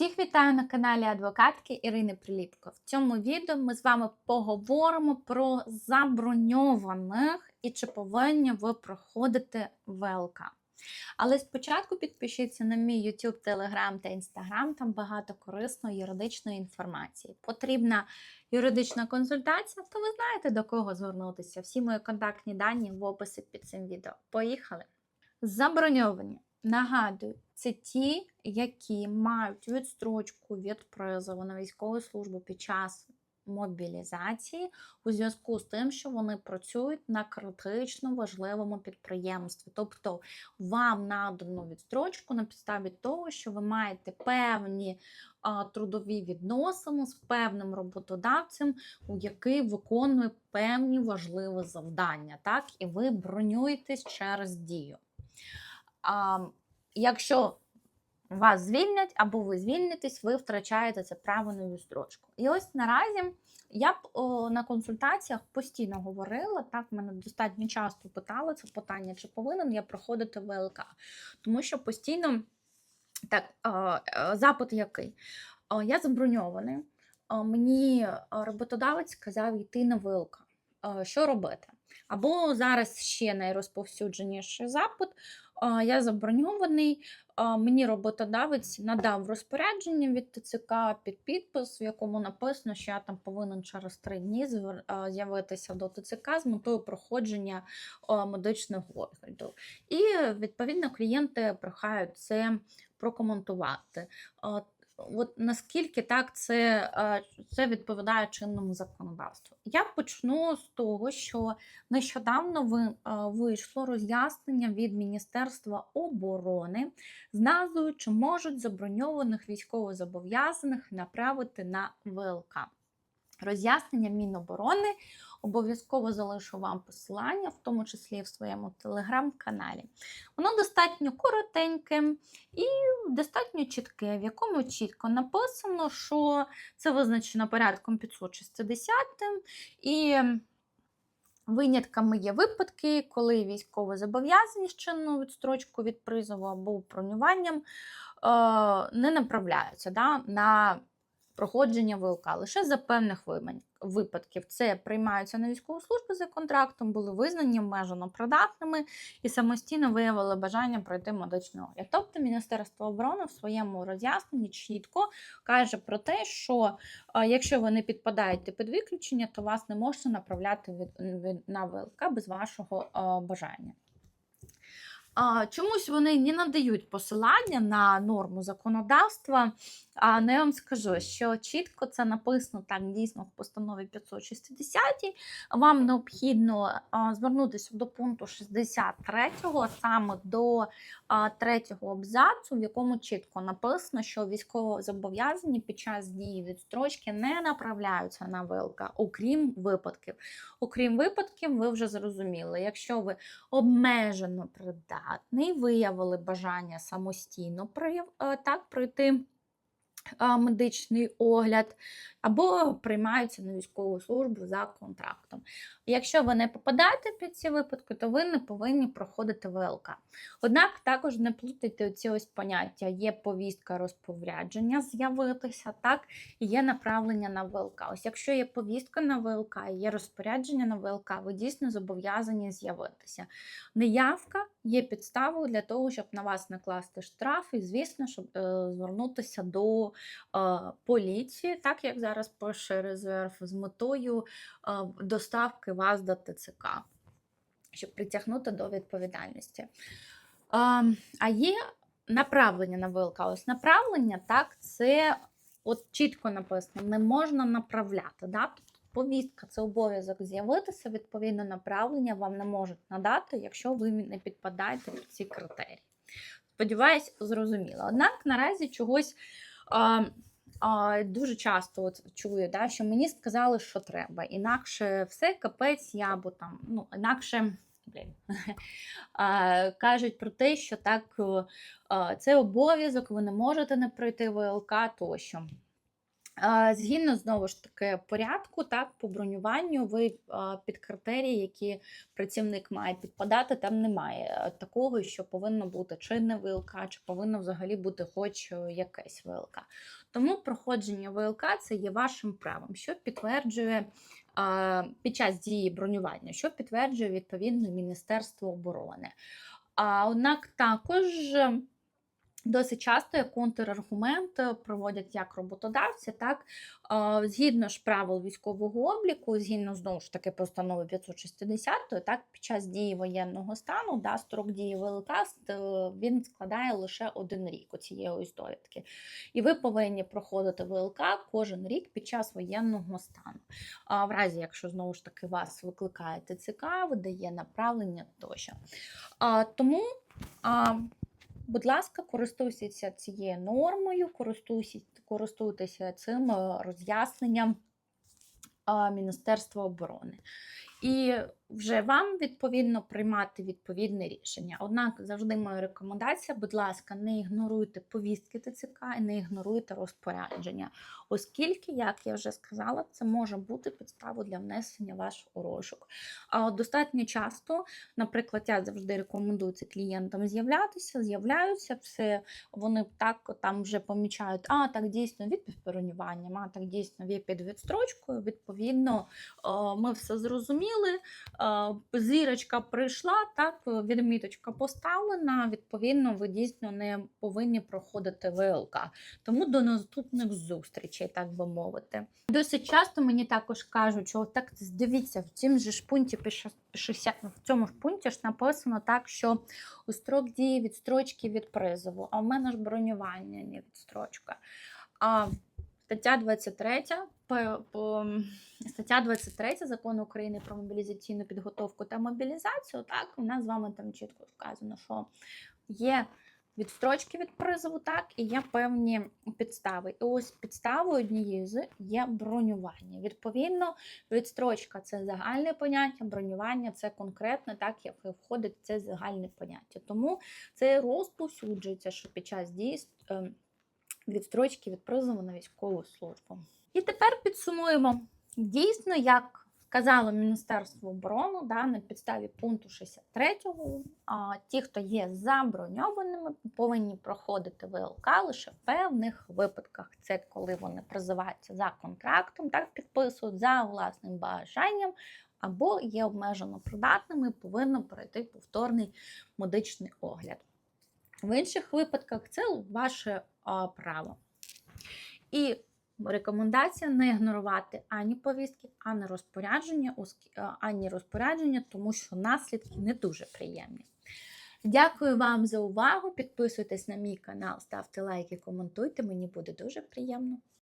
Всіх вітаю на каналі адвокатки Ірини Приліпко. В цьому відео ми з вами поговоримо про заброньованих і чи повинні ви проходити ВЛК. Але спочатку підпишіться на мій YouTube, Telegram та Instagram, там багато корисної юридичної інформації. Потрібна юридична консультація, то ви знаєте до кого звернутися. Всі мої контактні дані в описі під цим відео. Поїхали! Заброньовані. Нагадую, це ті, які мають відстрочку від призову на військову службу під час мобілізації у зв'язку з тим, що вони працюють на критично важливому підприємстві. Тобто вам надано відстрочку на підставі того, що ви маєте певні а, трудові відносини з певним роботодавцем, у який виконує певні важливі завдання, так? і ви бронюєтесь через дію. А, якщо вас звільнять або ви звільнитесь, ви втрачаєте це право на відстрочку. І ось наразі я б о, на консультаціях постійно говорила, так мене достатньо часто питали це питання, чи повинен я проходити ВЛК. Тому що постійно так, е, запит який? Е, я заброньований, е, мені роботодавець сказав йти на ВЛК. Що робити? Або зараз ще найрозповсюдженіший запит. Я заброньований, мені роботодавець надав розпорядження від ТЦК під підпис, в якому написано, що я там повинен через три дні з'явитися до ТЦК з метою проходження медичного огляду. І відповідно клієнти прохають це прокоментувати от наскільки так це це відповідає чинному законодавству? Я почну з того, що нещодавно вийшло роз'яснення від Міністерства оборони з назвою, чи можуть заброньованих військовозобов'язаних направити на ВЛК. Роз'яснення Міноборони обов'язково залишу вам посилання, в тому числі в своєму телеграм-каналі. Воно достатньо коротеньке і достатньо чітке, в якому чітко написано, що це визначено порядком 560 і Винятками є випадки, коли військові зобов'язані з чинною відстрочку від призову або бронюванням е, не направляються да, на проходження ВЛК лише за певних випадків. Це приймаються на військову службу за контрактом, були визнані обмежено придатними і самостійно виявили бажання пройти медичний огляд. Тобто Міністерство оборони в своєму роз'ясненні чітко каже про те, що якщо ви не підпадаєте під виключення, то вас не можна направляти на ВЛК без вашого бажання. Чомусь вони не надають посилання на норму законодавства. А не вам скажу, що чітко це написано так дійсно в постанові 560. Вам необхідно звернутися до пункту 63, саме до третього абзацу, в якому чітко написано, що військовозобов'язані під час дії відстрочки не направляються на ВЛК, окрім випадків. Окрім випадків, ви вже зрозуміли, якщо ви обмежено придатний, виявили бажання самостійно е, так пройти медичний огляд, або приймаються на військову службу за контрактом. Якщо ви не попадаєте під ці випадки, то ви не повинні проходити ВЛК. Однак також не плутайте ці ось поняття: є повістка розпорядження з'явитися, так, і є направлення на ВЛК. Ось якщо є повістка на ВЛК є розпорядження на ВЛК, ви дійсно зобов'язані з'явитися. Неявка є підставою для того, щоб на вас накласти штраф, і, звісно, щоб е, звернутися до е, поліції, так як зараз пише резерв, з метою доставки вас до ТЦК, щоб притягнути до відповідальності. А є направлення на ВЛК. Ось направлення, так, це от чітко написано, не можна направляти. Да? Тобто Повістка це обов'язок з'явитися, відповідно, направлення вам не можуть надати, якщо ви не підпадаєте під ці критерії. Сподіваюсь, зрозуміло. Однак наразі чогось а, а, дуже часто от чую, да, що мені сказали, що треба. Інакше все капець, я або там, ну, інакше. Блін. Кажуть про те, що так це обов'язок, ви не можете не пройти ВЛК тощо. Згідно знову ж таки порядку, так, по бронюванню, ви під критерії, які працівник має підпадати, там немає е, такого, що повинно бути чинне ВЛК, чи повинно взагалі бути хоч е, якесь ВЛК. Тому проходження ВЛК це є вашим правом, що підтверджує під час дії бронювання, що підтверджує відповідно Міністерство оборони. А однак також. Досить часто як контраргумент е, проводять як роботодавці, так згідно ж правил військового обліку, згідно знову ж таки постанови 560, так під час дії воєнного стану, да, строк дії ВЛК е, він складає лише один рік у цієї ось довідки. І ви повинні проходити ВЛК кожен рік під час воєнного стану. А в разі, якщо знову ж таки вас викликає ТЦК, видає направлення тощо. А, тому. А, Будь ласка, користуйтеся цією нормою, користуйтеся, цим е, роз'ясненням Міністерства оборони. І вже вам відповідно приймати відповідне рішення. Однак завжди моя рекомендація, будь ласка, не ігноруйте повістки ТЦК і не ігноруйте розпорядження, оскільки, як я вже сказала, це може бути підставою для внесення вашого розшук. А достатньо часто, наприклад, я завжди рекомендую це клієнтам з'являтися, з'являються все, вони так там вже помічають, а так дійсно від підбронюванням, а так дійсно від під відстрочкою. Відповідно, е, ми все зрозуміли. Е, Зірочка прийшла, так, відміточка поставлена. Відповідно, ви дійсно не повинні проходити ВЛК. Тому до наступних зустрічей, так би мовити. Досить часто мені також кажуть, що так дивіться, в цьому ж пункті 60, в цьому ж пункті ж написано так, що у строк дії відстрочки від призову, а в мене ж бронювання, не відстрочка. А стаття 23, по, стаття 23 закону України про мобілізаційну підготовку та мобілізацію, так, у нас з вами там чітко вказано, що є відстрочки від призову, так, і є певні підстави. І ось підставою однією є бронювання. Відповідно, відстрочка це загальне поняття, бронювання це конкретне, так як входить це загальне поняття. Тому це розповсюджується, що під час дій ем, відстрочки від призову на військову службу. І тепер підсумуємо. Дійсно, як сказало Міністерство оборони, да, на підставі пункту 63, а, ті, хто є заброньованими, повинні проходити ВЛК лише в певних випадках. Це коли вони призиваються за контрактом, так підписують за власним бажанням, або є обмежено придатними, повинно пройти повторний медичний огляд. В інших випадках це ваше право. І рекомендація не ігнорувати ані повістки, ані розпорядження, ані розпорядження, тому що наслідки не дуже приємні. Дякую вам за увагу. Підписуйтесь на мій канал, ставте лайки, коментуйте. Мені буде дуже приємно.